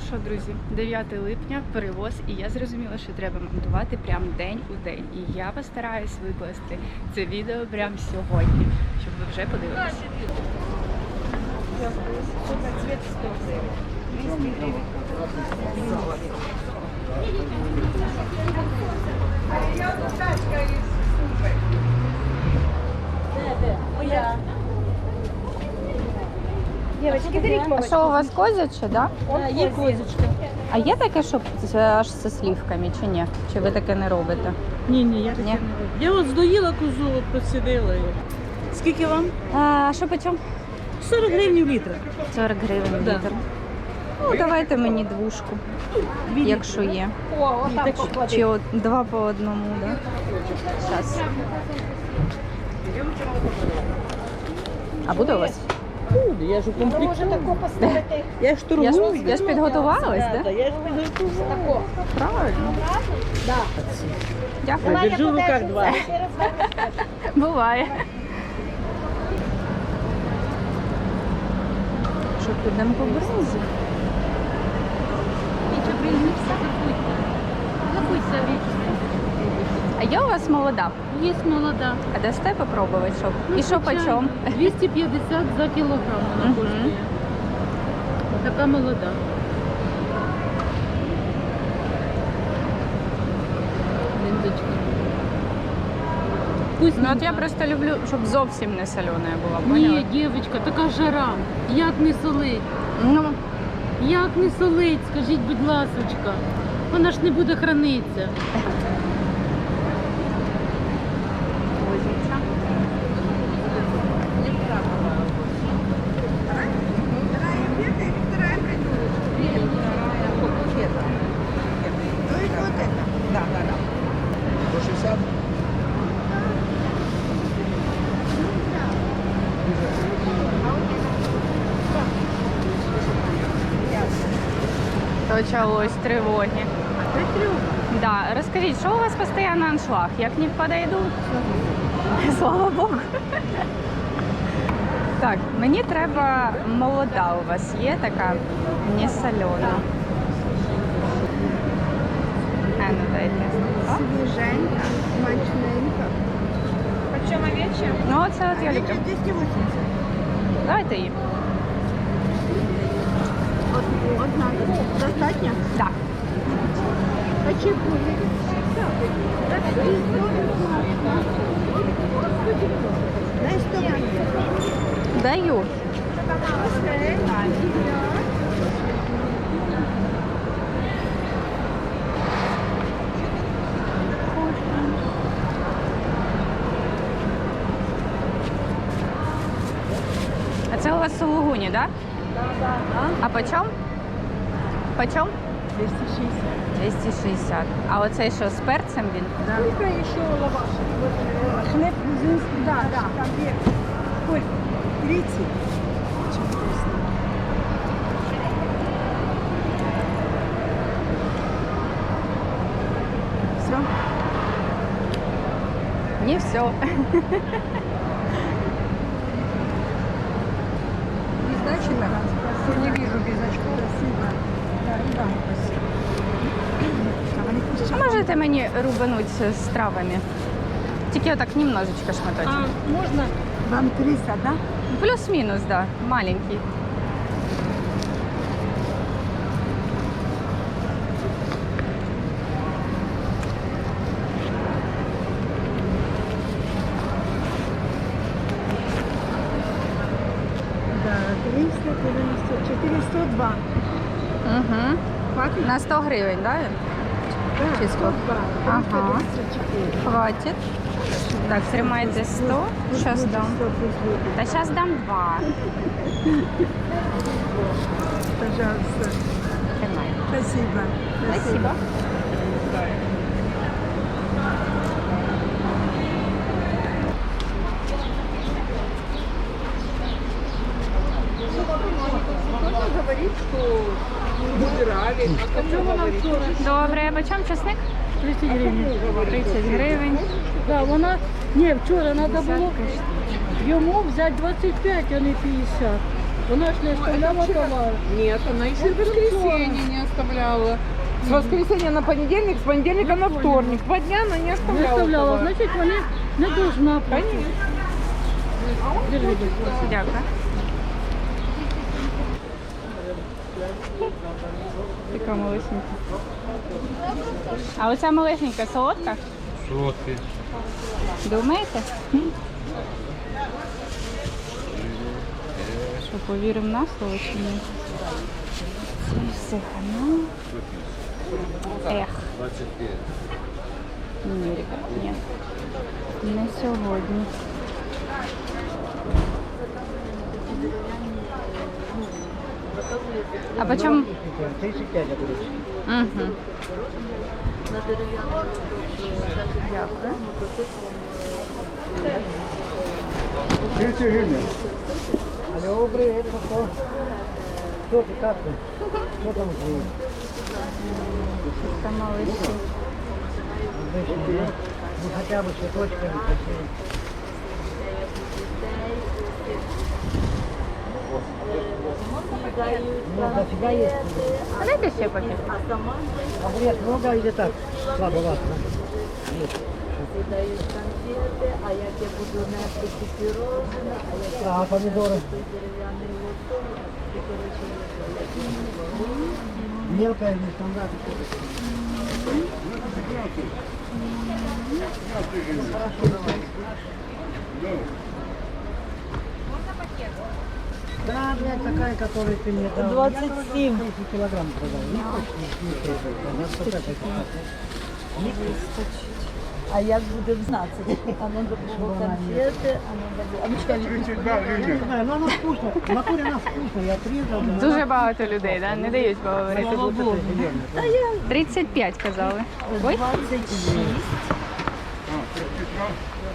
Ну що, друзі, 9 липня перевоз, і я зрозуміла, що треба монтувати прям день у день. І я постараюсь викласти це відео прямо сьогодні, щоб ви вже подивилися. Девочки, берите А що у вас козяче, да? Є козочка. А є таке, щоб це аж зі слівками, чи ні? Чи ви таке не робите? Ні, ні, я таке Ні? не роблю. Я от здоїла козу, от посидила її. Скільки вам? А що по чому? 40 гривень літр. 40 гривень Да. літр. Ну, давайте мені двушку, якщо є. І такі. Чи от два по одному, да? Зараз. А буде у вас? Буде, я ж укомплектую. Я ж торгую. Я ж, я ж підготувалась, Да, да? да, я ж підготувала. Правильно. Я Дякую. держу в руках два. Буває. Що підемо по бринзі? А є у вас молода? Є молода. А дасте попробувати, щоб? Ну, І що по чому? 250 за кілограм вона коштує. Така молода. Ліндочка. Ну от я просто люблю, щоб зовсім не солена була, Ні, дівчинка, така жара. Як не солить? Ну, Як не солить, скажіть, будь ласочка. Вона ж не буде хранитися. Почалось тривоги. Да, розкажіть, що у вас постійно аншлаг? Як не подойдуть? Слава Богу. Так, мені треба молода у вас є така, не солена. А, ну дайте. О, Свеженько, смачненько. Почем овечья? Ну, оце от я люблю. 280. Давайте її. Одна. Достатньо? Так. А чи буде? Дай 100 гривень. Даю. А це у вас сулугуні, так? Да? А по чому? По чому? 260. 260. А оцей що з перцем він? Сколько еще лаваш? Хлеб грузинский. Да, да. Там век. Сколько? 30. Очень вкусно. Все? Не все. Без дачи надо? Не вижу без очков. Спасибо. Да, спасибо. Вкусные. Можете мені рубануть з травами? Тільки отак немножечко шматочок. А можна? Вам 300, да? Плюс-мінус, да, маленький. Да, 390, 402. Угу. Хватит? На 100 гривень, да? Да, 102. Ага. 394. Хватить. Так, тримайте 100. Зараз дам. 100 плюс. Та зараз дам 2. Пожалуйста. Тримай. Спасибо. Спасибо. Говорит, что выбирали. А почему говорит? Добре, по чому чесник? 30 гривень. 30 гривень. Да, вона... Ні, вчора треба було йому взяти 25, а не 50. Вона ж не оставляла товар. Нет, она еще в воскресенье не оставляла. С воскресенья на понедельник, с понедельника на вторник. Два дня она не Не оставляла. оставляла, товар. значить вони не должна платити. Дякую. Така малесенька. А оця малесенька солодка? Солодкий. Думаєте? Що, повіримо на слово чи ні? Це все хана. Ех. Ні, ребят, ні. Не сьогодні. А почем? 35 огуречки. Угу. Дякую. 30 гривен. Алло, привет, что? Что ты, как ты? Что там живет? Це малиші. Ну хотя бы цветочками красиво. Ну, дофига есть. А дайте ще. Огурец много или так? Слабовато. Дають конфети, а я буду нести пірожини, а я А помидоры? дерев'яний лоток, і коротше Мелкая или стандарт? Да, блядь, такая, которую ты мне дал. 27. 30 килограмм продал. Не хочешь, не хочешь. Это? А як будемо знати? А нам було конфети, а нам було... А ну чекай, Не знаю, но она вкусная. В натуре она вкусная. Я отрезал. Дуже багато людей, да? не дають поговорити. 35 казали. Ой, 26.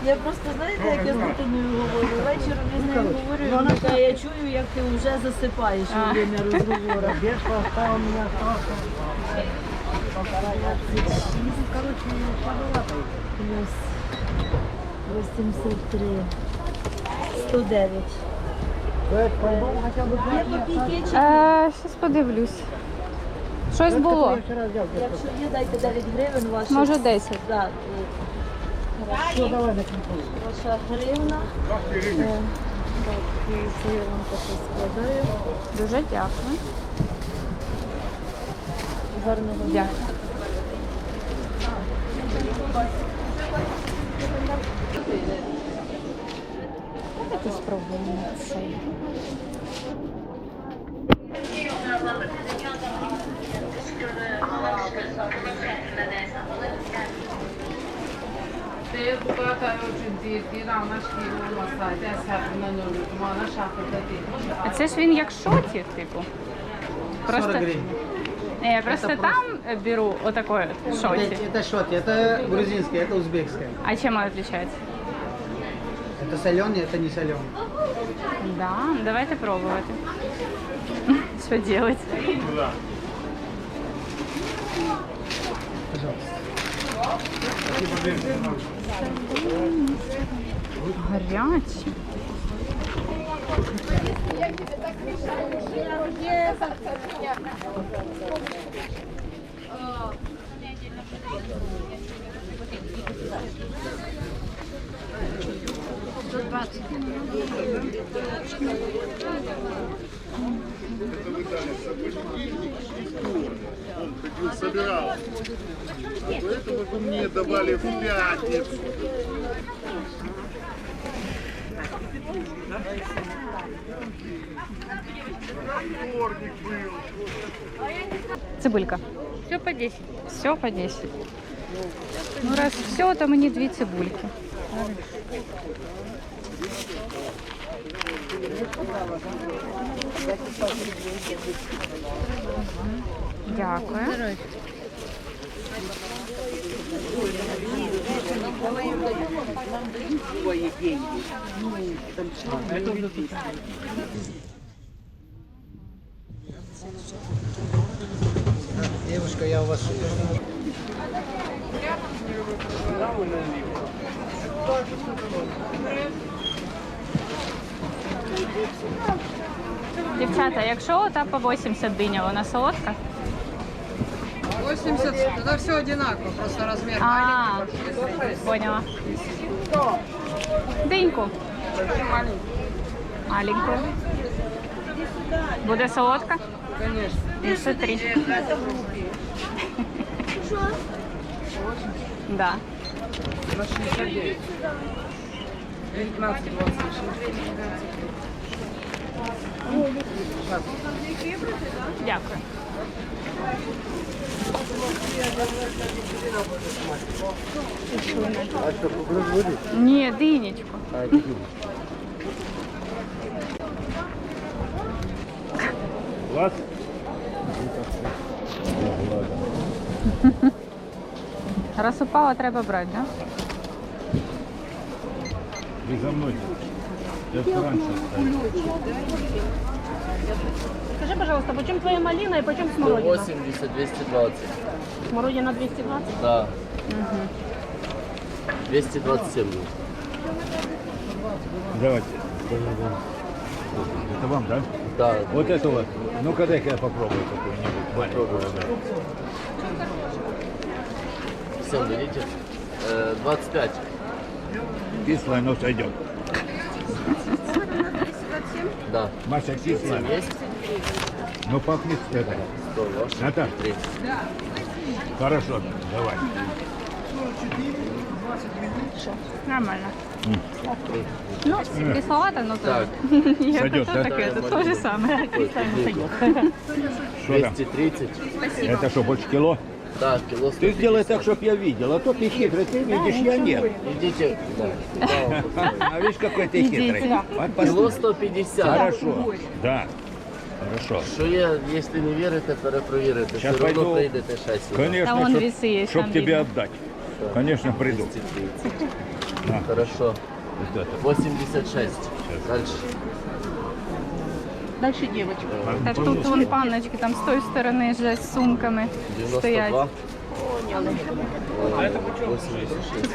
Я просто, знаєте, як я з дитиною говорю, вечором я з нею говорю, і вона каже, я чую, як ти вже засипаєш во время розговору. У. Ну, короче, слабовато. Плюс 83. 109. Давай, по-любому Є копійки чи Е, щас подивлюсь. Щось було. Якщо є, дайте 9 гривень ваші. Може 10. Да, е, Давай на ваша гривна. Е, Так, це я вам таке складаю. Дуже дякую. Гарного дня. Дякую. Давайте спробуємо цей. Te bu kadar ucuz ama şey olmasaydı hesabından olurdu. Bana şahırda değil. А це ж він як шоті, типу. Просто, Ні, я просто там е, беру отакої от шоті. Это, это шоти, это грузинское, это узбекское. А чим воно відрізняється? Это соленый, это не соленый. Да, давайте пробувати. Що делать? Гарячі. Он Ходил, собирал. Поэтому вы мне давали в пятницу. Был. Цибулька. Все по 10. Все по 10. Ну раз все, то мені дві цибульки. Дякую. Девушка, я у вас Дівчата, якщо та по 80 диня, вона солодка? 80, это все одинаково, просто размер А, поняла. Диньку. Маленьку. Буде солодка? Конечно. Ну, смотри. Да. На 69. 19, 26. Дякую. А что, кукуруз будет? Ні, динечку. А, Юля. Раз упала, треба брати, да? Вы за мной. Я раньше. Скажи, пожалуйста, почем твоя малина и почем смородина? 80, 220. Смородина 220. Да. 227 будет. Давайте. Это вам, да? Да, Вот это вот. Ну-ка дай-ка я попробую какую-нибудь. попробуем. Всем берите. Э, 25. Кислая, но сойдет. Да. Маша, кислая. Есть? Но пахнет это. 100 ваш. Наташ, Три. хорошо, давай. Нормально. Ну, кисловато, но Так. тоже. Сойдет, да? таке, це то же. Что там? 230. Это что, больше кило? Да, кило 150. Ты сделай так, чтобы я видел, а то ты хитрый, ты видишь, я нет. Идите. Да. А видишь, какой ты хитрый. Кило посмотри. 150. Хорошо, да, хорошо. Що я, якщо не вірите, перепровірите. Щас Все одно пойду. прийдете ще сюди. Конечно, Там он чтоб- весы есть, чтоб там тебе видно. отдать. Конечно, приду. 230. На. Хорошо. Вот это. 86. Дальше. Дальше девочка. Так тут вон панночки там з тої сторони вже з сумками стоять. 92. Е, 86.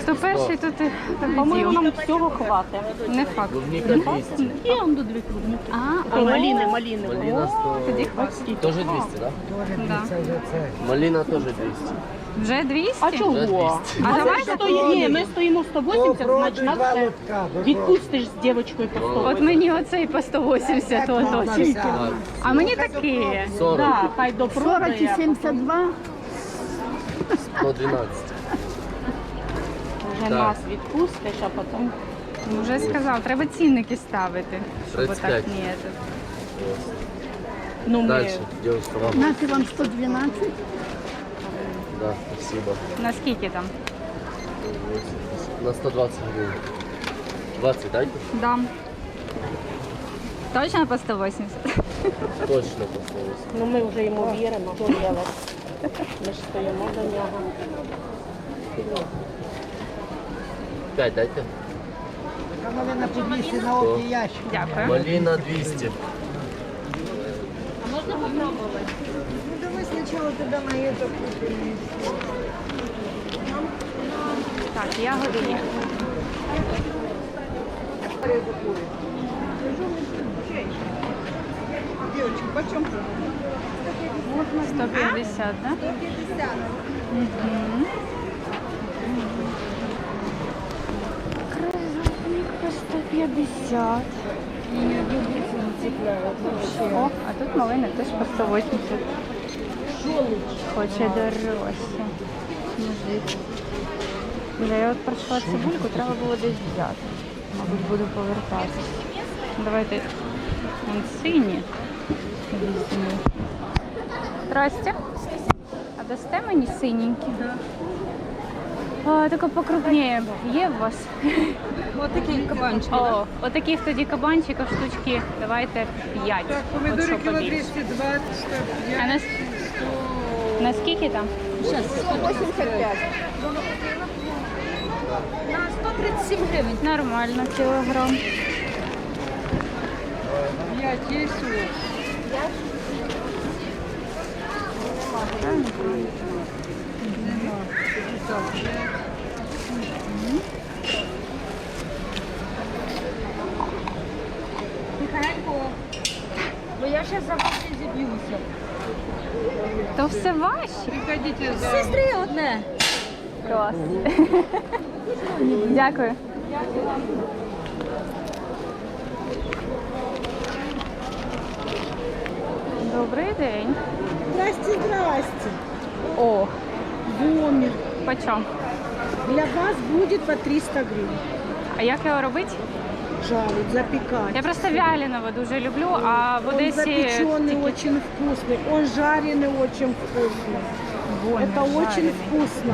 Хто перший, тут і По-моєму, нам всього хватить. Не факт. Клубника 200. Є он до дві клубники. А, Ой, а малини, малини. Малина 100. тоді хватить. Тоже 200, да? Да. Малина тоже 200. Вже 200? А чого? А давай стоїмо, ні, ми стоїмо 180, значить нас лотка. відпустиш з дівчинкою по 100. От мені оцей по 180 ото тільки. А мені такі. 40. Да, хай допродає. 72. 112. Вже Так. нас відпустиш, а потім Ну, Вже сказав, треба цінники ставити. Щоб 35. отак ні. ну, ми Дальше. Девушка, вам. Нати вам 112. Да, спасибо. Наскільки там? На 120 гривен. 20 дайте? Дам. Точно по 180? Точно поставилось. Ну ми вже йому віримо. Ми ж стоїмо до нього. 5 дайте. Малина по 200 на опті ящик. Дякую. Малина 200. Так, ягоди є. Девочки, почем? 150, да? 150. Мгм. Крыжовник по 150. О, а тут малина теж по 180. Хоче дорожче. Мужик. Я от пройшла цибульку, треба було десь взяти. Мабуть, буду повертатися. Давайте сині візьму. Здрасте. А дасте мені синенькі? А, таке покрупніє. Є у вас? Вот такие кабанчики. О, отаких тоді кабанчиків штучки. Давайте 5. Так, помидори кіло 220, 105. А на, на скільки там? 185. На 137 гривень. Нормально, кілограм. 5 есть у вас? Бо я ще за вас не зіб'юся. То все ваші. Приходите за Сестри одне. Клас. Дякую. Добрий день. Здрасте, здрасте. О, Домик. почем? Для вас будет по 300 гривен. А як його робити? Жарить, запекать. Я просто вяленого дуже люблю, а в Он Одесі запеченный тільки очень вкусный. Он жареный очень вкусный. Бомер Это очень жарений. вкусно.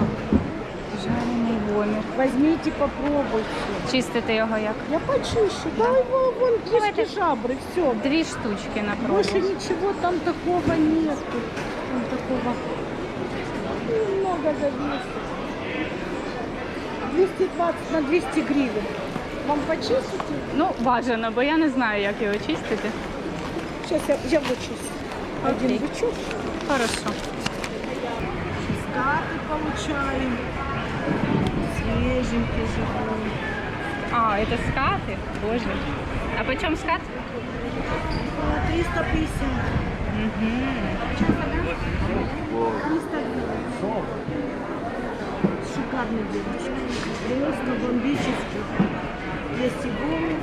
Жарений бомер. Возьмите, попробуйте. Чистити його як? Я почищу. Да, его вон кишки жабры, все. Дві штучки на пробу. Больше ничего там такого нету. Там такого немного за 200. 220 на 200 гривен. Вам почистите? Ну, бажано, бо я не знаю, як його чистити. Сейчас я, я вычищу. Один Окей. бычок. Хорошо. Карты получаем. свеженькие живут. А, это скаты? Боже. А почем скат? 350. Угу. 300 Шикарный девочки. Просто бомбический. Есть и голый.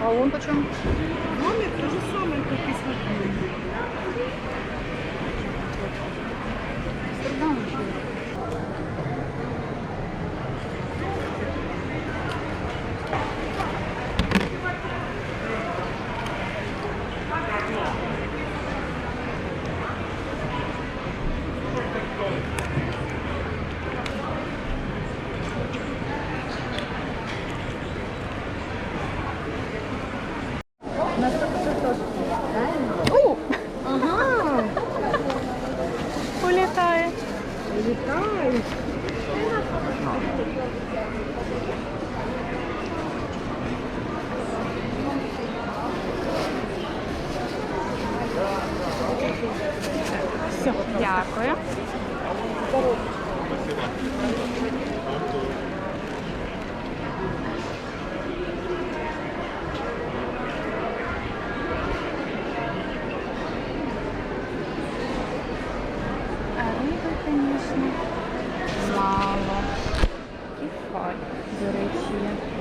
А он почем? Номер то же самое, как и смотрели. Амстердам еще. летает. До речі,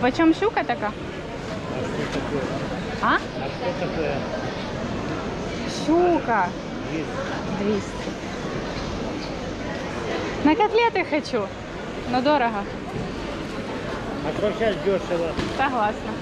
Почем щука така? А? Щука. 200. На котлеты хочу, но дорого. А сейчас дешево. Согласна.